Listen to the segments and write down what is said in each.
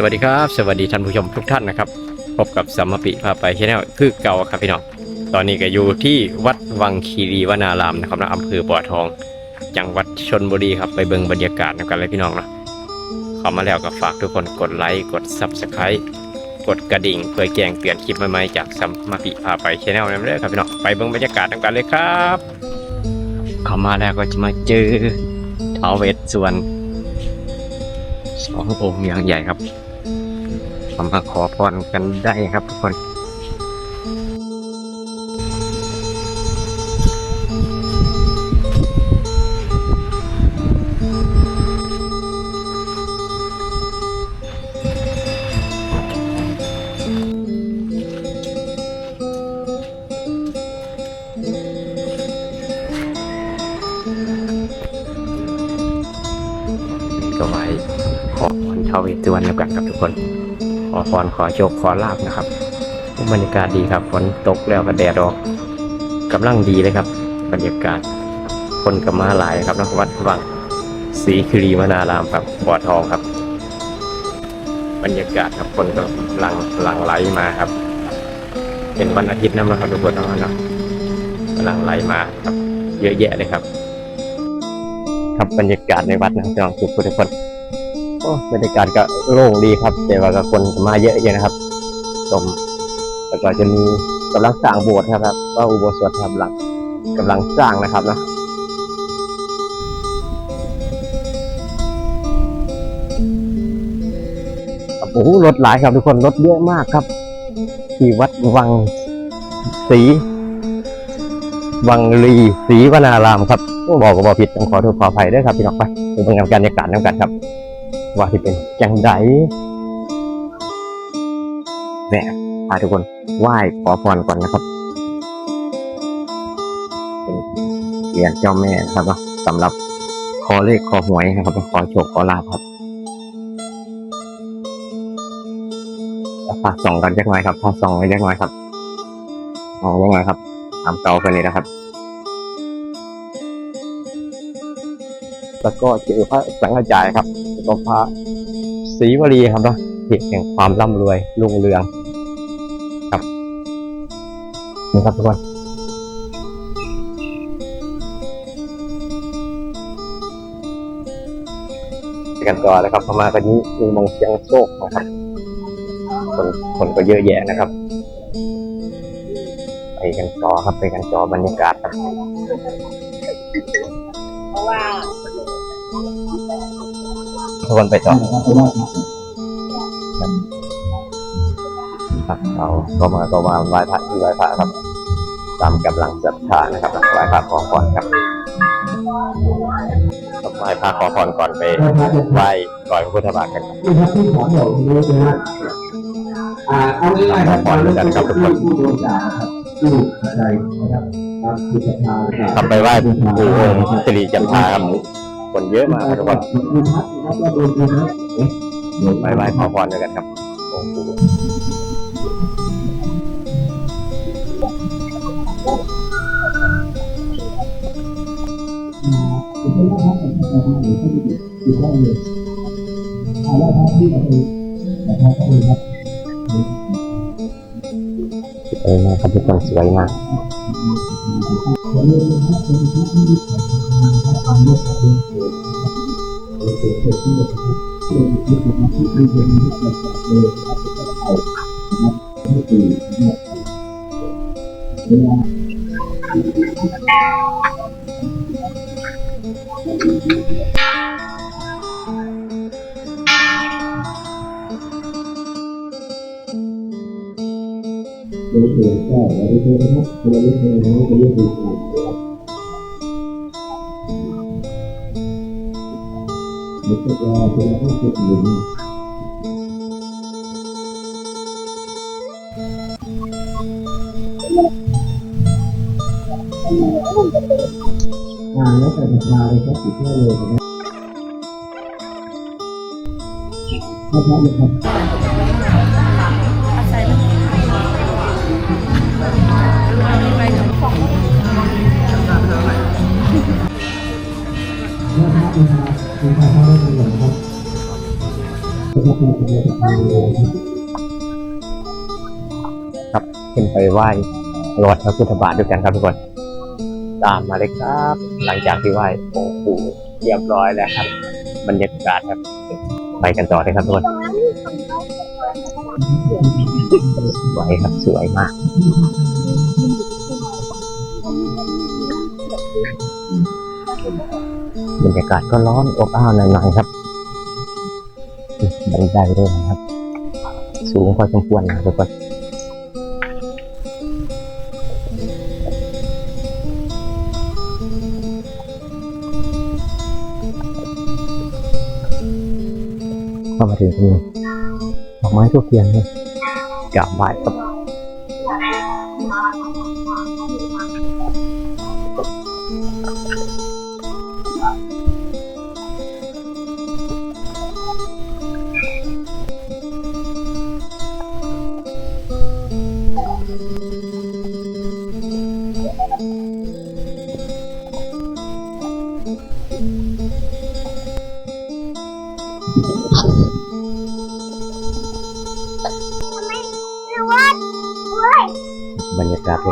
สวัสดีครับ สวัสดีท่านผู้ชมทุกท่านนะครับ พบกับสัมมปิพาไปชแนลคือเก่าครับพี่น้องตอนนี้ก็อยู่ที่วัดวังคีรีวนารามนะครับนะอำเภอบ่อทอง จังหวัดชนบุรีครับไปเบิ่งบรรยากาศกันเลยพี่น้องนะเข้ามาแล้วก็ฝากทุกคนกดไลค์กด Subscribe กดกระดิ่งเพื่อแจ้งเตือนคลิปใหม่ๆจากสัมมปิพาไปชแนลนั่นเลยครับพี่น้องไปเบิ่งบรรยากาศกันเลยครับเข้ามาแล้วก็จะมาเจอท้าวเวสสวรรณสององค์อย่างใหญ่ครับ มาขอพรกันได้ครับทุกคนก็ไว้ขอพรท้าวเวสสุวรรณแล้วกันครับทุกคน อพรขอโชคขอลาบนะครับบรรยากาศดีครับฝนตกแล้วก็แดดออกกำลังดีเลยครับ บรรยากาศคนกับมาหลายครับนะวัดวังศรีคิรีวนารามครับบ่อทองครับ บรรยากาศครับคนก็หลังหลังไหลมาครับ เป็นวันอาทิตย์นะนะครับทุกคนนาะเนาะหลังไหลมาครับ เยอะแยะเลยครับ ครับบรรยากาศในวัดนะครับน้องทุกคนทุกคน บรรยากาศก็โล่งดีครับ แต่ว่าก็คนมาเยอะอยู่นะครับชมแล้วก็จะมีกำลังสร้างโบสถ์ครับก็อุโบสถครับหลังกำลังสร้างนะครับเนาะโอ้โหรถหลายครับทุกคนรถเยอะมากครับ ที่วัดวังศรีวังลีศรีวนารามครับบอกก็บอกผิดต้องขอโทษขออภัยด้วยครับพี่น้องไปไปเบิ่งบรรยากาศน้ำกันครับ ว่าที่เป็นจังไดแหมพาทุกคนไหว้ขอพรก่อนนะครับ เป็นเหรียญเจ้าแม่นะครับเนาะสำหรับขอเลขขอหวยนะครับขอโชคขอลาภครับฝาส่องกันเล็กน้อยครับพาส่องไว้เล็กน้อยครับมองเล็กน้อยครับตามเก่าไปเลยนะครับ แล้วก็เจอพระสังฆจายครับแล้วก็พระศรีวลีครับเนาะเหตุแห่งความร่ำรวยรุ่งเรืองครับนี่ครับทุกคนกันต่อนะครับพม่ากันนี้มีมองเชียงโชคนะครับคนคนก็เยอะแยะนะครับ ไปกันต่อครับไปกันต่อบรรยากาศครับเพราะว่า ทุกคนไปต่อครับเราก็มาก็มาไหว้พระที่ไหว้พระครับตามกำลังศรัทธานะครับไหว้พระขอพรครับไหว้พระขอพรก่อนไปไหว้ก่อนพุทธบาทกันครับที่ของเราคุณรู้นะฮะอ่าเอาง่ายๆครับการเลือกตั้งผู้ผู้โดนด่านะครับผู้อะไรนะครับตามคือศรัทธานะครับครับไปไหว้ปู่องค์สิริจันทราครับ คนเยอะมากครับทุกคนคุณพัฒน์นะครับว่าโดนคุณนะเอ๊ะโดนไปไหว้ขอพรด้วยกันครับองค์ปู่คุณเป็นว่าพัฒน์แต่ทางไหนก็ดีอยู่ได้เลยเอาว่าพัฒน์ที่เราไปแต่พัฒน์ก็เลยครับเออนะครับทุกคนสวยมากขอเรียนเลยครับเป็นพัฒน์ที่ดีของความโลกของเรื่องเกิดนะครับ เกิดเกิดขึ้นเลยครับเรื่องที่เป็นที่เป็นเรื่องที่เกิดจากเลยนะครับเป็นเอานะครับไม่ตีนะครับเวลาโดยตัวก็เราได้เจอนะครับตัวเล็กๆน้อยๆจะเรียกดูถูกนะ ครับเด็กก็จะเป็นผู้ฝึกหนุนอ่าแล้วแต่รา ครับสิบห้าเลยนะครับถ้าพระจะทำนะครับนะครับคุณพาเข้าได้เลยครับครับขึ้นไปไหว้รอดพระพุทธบาทด้วยกันครับทุกคน ตามมาเลยครับ หลังจากที่ไหว้องค์ปู่เรียบร้อยแล้วครับ บรรยากาศครับไปกันต่อเลยครับทุกคนสวยครับสวยมาก บรรยากาศก็ร้อนอบอ้าวหน่อยๆครับบันไดด้วยนะครับ สูงพอสมควรนะทุกคนเข้ามาถึงตรงนี้ดอกไม้ทุกเทียนเลยกราบไหว้ครับ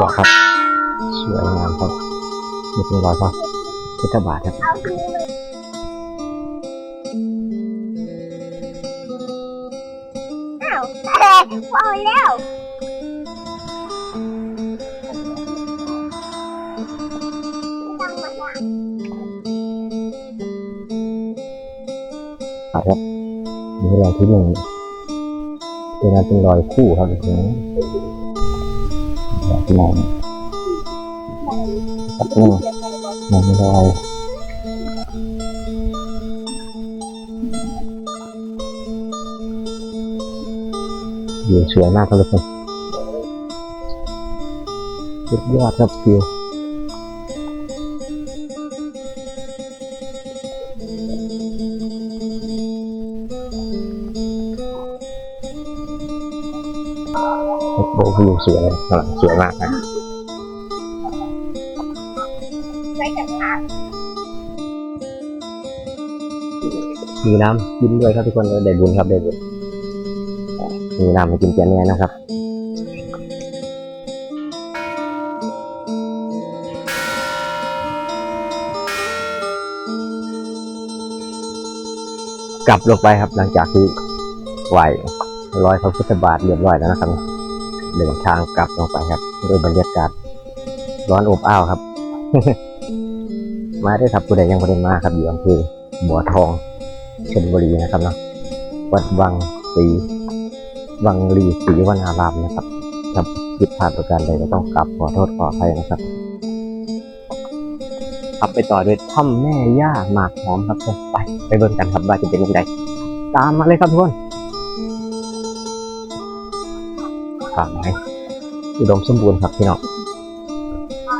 รยากาศรอบๆครับ สวยงามครับนี่เป็นรอยพระพุทธบาทครับเอาดูเลยอ้าวแต่พอแล้วครับนี่รอยที่หนึ่งเป็นนั้นเป็นรอยคู่ครับ ตรงนี้รอยที่มองครันี่มอยอยวิวสวยมากครับทุกคนสุดยอดครับวิว สวยข้างหลังสวยมากนะใช้กับมีน้ำกินด้วยครับทุกคนได้บุญครับได้บุญมีน้ำมากินแกนแน่นะครับกลับลงไปครับหลังจากที่ไหวร้อยพระพุทธบาทเรียบร้อยแล้วนะครับ เดินทางกลับลงไปครับโดยบรรยากาศร้อนอบอ้าวครับ มาได้ครับผู้ใดยังไม่ได้มาครับอยู่อำเภอบัวทองชลบุรีนะครับเนาะวัดวังศรีวังลีศรีวนารามนะครับครับผิดพลาดประการใดก็ต้องกลับขอโทษขออภัยนะครับครับไปต่อด้วยถ้ำแม่ย่าหมากหอมครับไปไปเบิ่งกันครับว่าจะเป็นยังไงตามมาเลยครับทุกคน ฝาไว้อุดมสมบูรณ์ครับพี่น้อง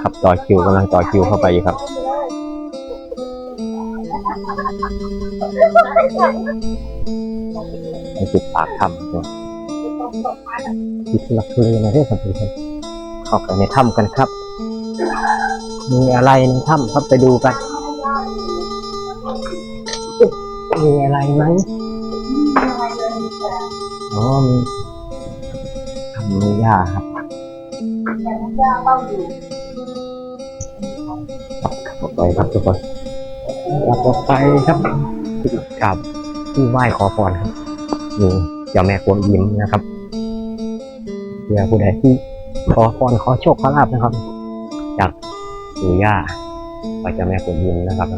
ครับต่อคิวกำลังต่อคิวเข้าไปอยู่ครับในจุดปากถ้ำเนี่ยที่ทุลักทุเลนะเรื่องครับทุกคนเข้าไปในถ้ำกันครับ มีอะไรในถ้ำครับไปดูกัน มีอะไรไหมอ๋อมี ทำมีหญ้าครับต่อไปครับทุกคนต่อไปครับกับที่ไหว้ขอพรครับนี่เจ้าแม่กวนอิมนะครับเพื่อผู้ใดที่ขอพรขอโชคขอลาบนะครับ จากปู่ย่าพระเจ้าแม่กวนอิมนะครับ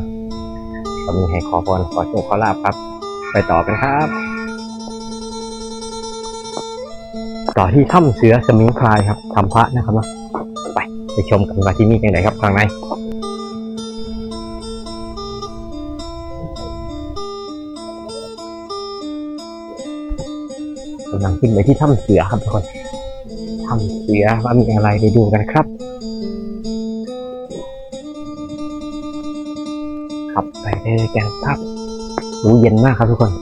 ก็มีให้ขอพรขอโชคขอลาบครับ ไปต่อกันครับ ต่อที่ถ้ำเสือสมิงพรายครับทำพระนะครับนะไปไปชมกันว่าที่นี่ยังไงครับข้างในกำลังขึ้นไปที่ถ้ำเสือครับทุกคนถ้ำเสือว่ามีอะไรไปดูกันครับ ขับไปเลยกันครับรู้เย็นมากครับทุกคน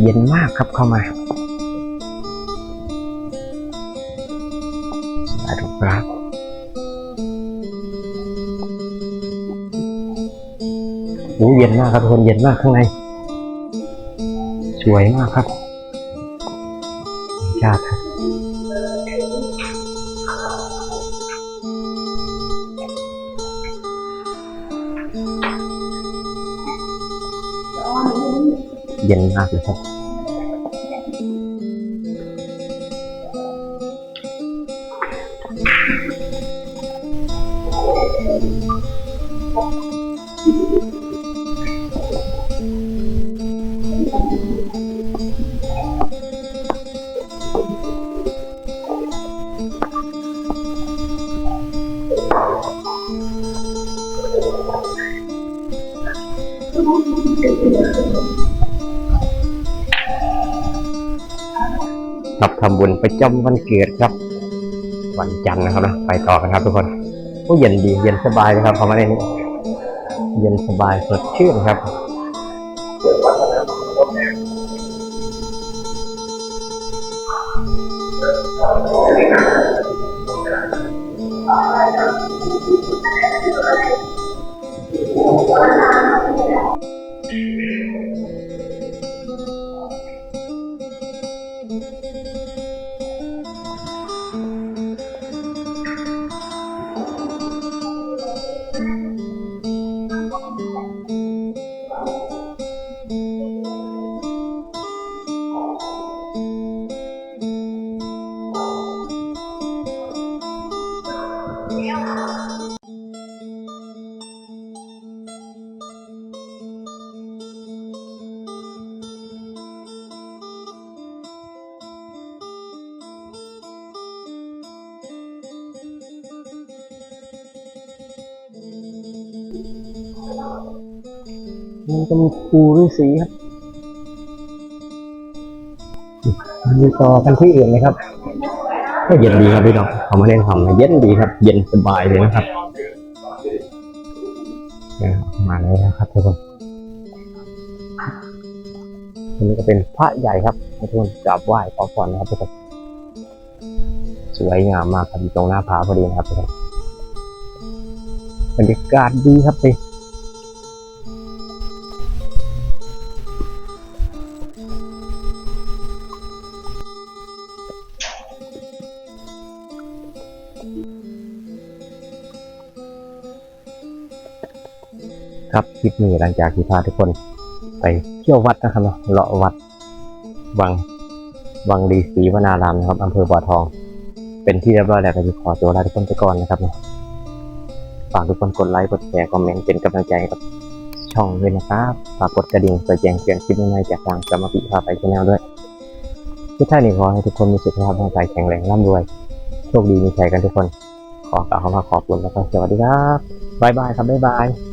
เย็นมากครับเข้ามา รู้เย็นมากครับทุกคนเย็นมากข้างใน สวยมากครับชาติเย็นมากเลยครับ ครับทำบุญประจำวันเกิดครับ วันจันทร์นะครับนะไปต่อกันครับทุกคนโอ้เย็นดีเย็นสบายเลยครับพอมาในนี้เย็นสบายสดชื่นครับ มันจะมีปูฤาษีครับมีต่อกันที่อื่นเลยครับ ก็เย็นดีครับพี่น้องเขามาเล่นทำนะเย็นดีครับ เย็นสบายเลยนะครับ มาแล้วครับทุกคนอันนี้ก็เป็นพระใหญ่ครับทุกคนกราบไหว้ขอพรนะครับทุกคนสวยงามมากครับอยู่ตรงหน้าผาพอดีนะครับทุกคนบรรยากาศดีครับพี่ คลิปนี้หลังจากที่พาทุกคนไปเที่ยววัดนะครับเนาะเลาะวัดวังวังดีศรีวนารามนะครับอำเภอบ่อทอง เป็นที่เรียบร้อยแล้วก็จะขอตัวลาทุกคนไปก่อนนะครับเนาะฝากทุกคนกดไลค์กดแชร์คอมเมนต์เป็นกำลังใจให้กับช่องด้วยนะครับฝากกดกระดิ่งเพื่อแจ้งเตือนคลิปใหม่ๆจากทางสมาธิพาไปชแนลด้วยที่ท่านนี้ขอให้ทุกคนมีสุขภาพร่างกายแข็งแรงร่ำรวย โชคดีมีชัยกันทุกคน ขอกล่าวคำว่าขอบคุณแล้วก็สวัสดีครับบายบายครับบ๊ายบาย